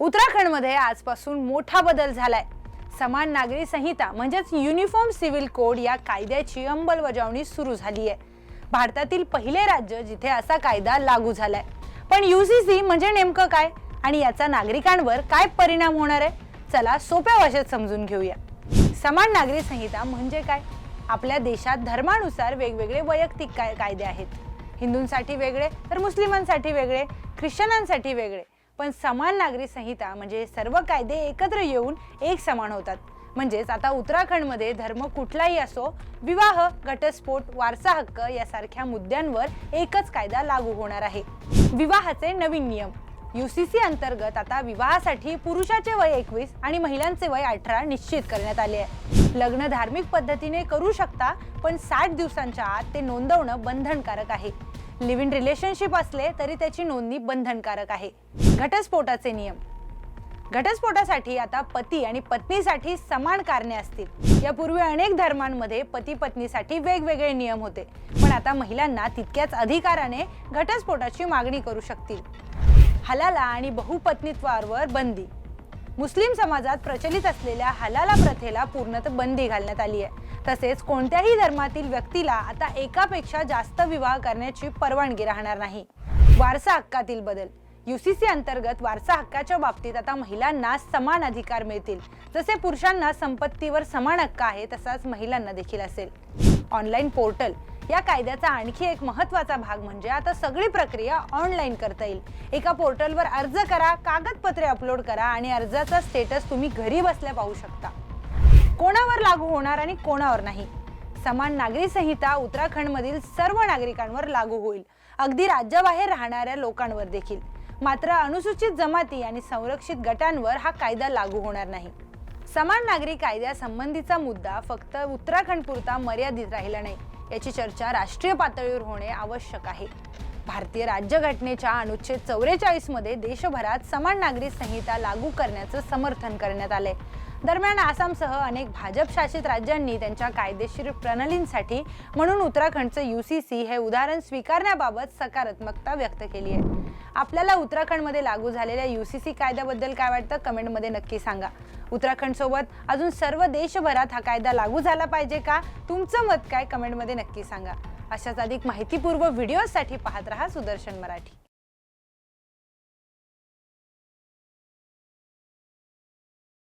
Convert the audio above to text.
उत्तराखंडमध्ये आजपासून मोठा बदल झालाय. समान नागरी संहिता म्हणजेच युनिफॉर्म सिव्हिल कोड या कायद्याची अंमलबजावणी सुरू झाली आहे भारतातील पहिले राज्य जिथे असा कायदा लागू झालाय. पण युसीसी म्हणजे नेमकं काय? आणि याचा नागरिकांवर काय परिणाम होणार आहे? चला सोप्या भाषेत समजून घेऊया. समान नागरी संहिता म्हणजे काय? आपल्या देशात धर्मानुसार वेगवेगळे वैयक्तिक काय कायदे आहेत. हिंदूंसाठी वेगळे तर मुस्लिमांसाठी वेगळे ख्रिश्चनांसाठी वेगळे. पण समान नागरी संहिता म्हणजे सर्व कायदे एकत्र येऊन एक समान होतात. म्हणजेच आता उत्तराखंडमध्ये धर्म कुठलाही असो विवाह घटस्फोट वारसा हक्क यासारख्या मुद्द्यांवर एकच कायदा लागू होणार आहे. विवाहाचे नवीन नियम. युसीसी अंतर्गत आता विवाहासाठी पुरुषाचे वय एकवीस आणि महिलांचे वय अठरा निश्चित करण्यात आले आहे. लग्न धार्मिक पद्धतीने करू शकता पण साठ दिवसांच्या आत ते नोंदवणं बंधनकारक आहे. लिव्ह इन रिलेशनशिप असले तरी त्याची नोंदणी बंधनकारक आहे. घटस्फोटाचे नियम. घटस्फोटासाठी आता पती आणि पत्नीसाठी समान कारणे असतील. यापूर्वी अनेक धर्मांमध्ये पती पत्नीसाठी वेगवेगळे नियम होते. पण आता महिलांना तितक्याच अधिकाराने घटस्फोटाची मागणी करू शकतील. हलाला आणि बहुपत्नीत्वावर बंदी. मुस्लिम समाजात प्रचलित असलेल्या हलाला प्रथेला पूर्णतः बंदी घालण्यात आली आहे. तसेच कोणत्याही धर्मातील व्यक्तीला आता एकापेक्षा जास्त विवाह करण्याची परवानगी राहणार नाही. वारसा हक्कातील बदल. युसीसी अंतर्गत वारसा हक्काच्या बाबतीत आता महिलांना समान अधिकार मिळतील. जसे पुरुषांना संपत्तीवर समान हक्क आहे तसाच महिलांना देखील असेल. ऑनलाईन पोर्टल या कायद्याचा आणखी एक महत्त्वाचा भाग म्हणजे आता सगळी प्रक्रिया ऑनलाईन करता येईल. एका पोर्टलवर अर्ज करा कागदपत्रे अपलोड करा आणि अर्जाचा स्टेटस तुम्ही घरी बसल्या पाहू शकता. कोणावर लागू होणार आणि कोणावर नाही. समान नागरी संहिता उत्तराखंडमधील सर्व नागरिकांवर लागू होईल. अगदी राज्याबाहेर राहणाऱ्या लोकांवर देखील. मात्र अनुसूचित जमाती आणि संरक्षित गटांवर हा कायदा लागू होणार नाही. समान नागरी कायद्यासंबंधीचा मुद्दा फक्त उत्तराखंडपुरता मर्यादित राहिला नाही. याची चर्चा राष्ट्रीय पातळीवर होणे आवश्यक आहे. भारतीय राज्यघटनेच्या अनुच्छेद चौवेचाळीसमध्ये देशभरात समान नागरी संहिता लागू करण्याचं समर्थन करण्यात आलंय. दरम्यान आसामसह अनेक भाजप शासित राज्यांनी त्यांच्या कायदेशीर प्रणालींसाठी म्हणून उत्तराखंडचं यू सी सी हे उदाहरण स्वीकारण्याबाबत सकारात्मकता व्यक्त केली आहे. आपल्याला उत्तराखंडमध्ये लागू झालेल्या यू सी सी कायद्याबद्दल काय वाटतं? कमेंटमध्ये नक्की सांगा. उत्तराखंड सोबत अजून सर्व देशभरात हा कायदा लागू झाला पाहिजे का? तुमचं मत काय? कमेंटमध्ये नक्की सांगा. अशाच अधिक माहितीपूर्व व्हिडिओसाठी पाहत रहा सुदर्शन मराठी.